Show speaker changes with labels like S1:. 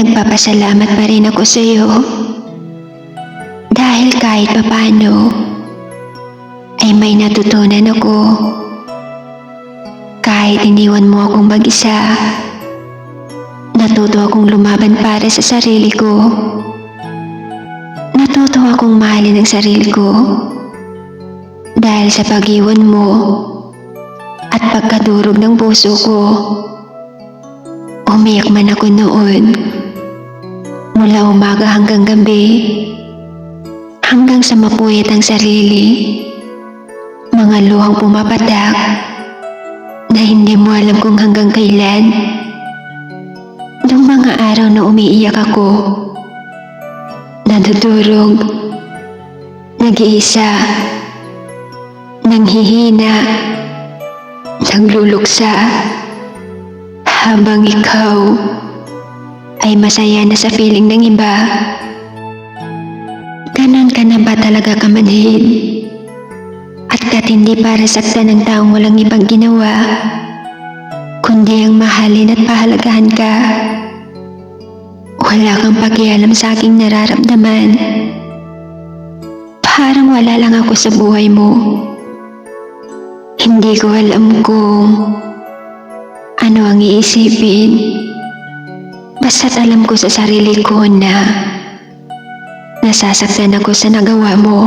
S1: Nagpapasalamat pa rin ako sa iyo. Dahil kahit papano, ay may natutunan ako. Kahit iniwan mo akong mag-isa, natuto akong lumaban para sa sarili ko. Natuto akong mahalin ang sarili ko. Dahil sa pag-iwan mo at pagkadurog ng puso ko, umiyak man ako noon. Mula umaga hanggang gabi, hanggang sa mapuyat ang sarili. Mga luhang pumapatak na hindi mo alam kung hanggang kailan. Noong mga araw na umiiyak ako, nadudurog, nag-iisa, nanghihina, nagluluksa, habang ikaw ay masaya na sa piling ng iba. Ganon ka na ba talaga kamanhin? At kat hindi para saktan ng taong walang ibang ginawa, kundi ang mahalin at pahalagahan ka. Wala kang pakialam sa aking nararamdaman. Parang wala lang ako sa buhay mo. Hindi ko alam kung ano ang iisipin. Basta't alam ko sa sarili ko na nasasaktan ako sa nagawa mo.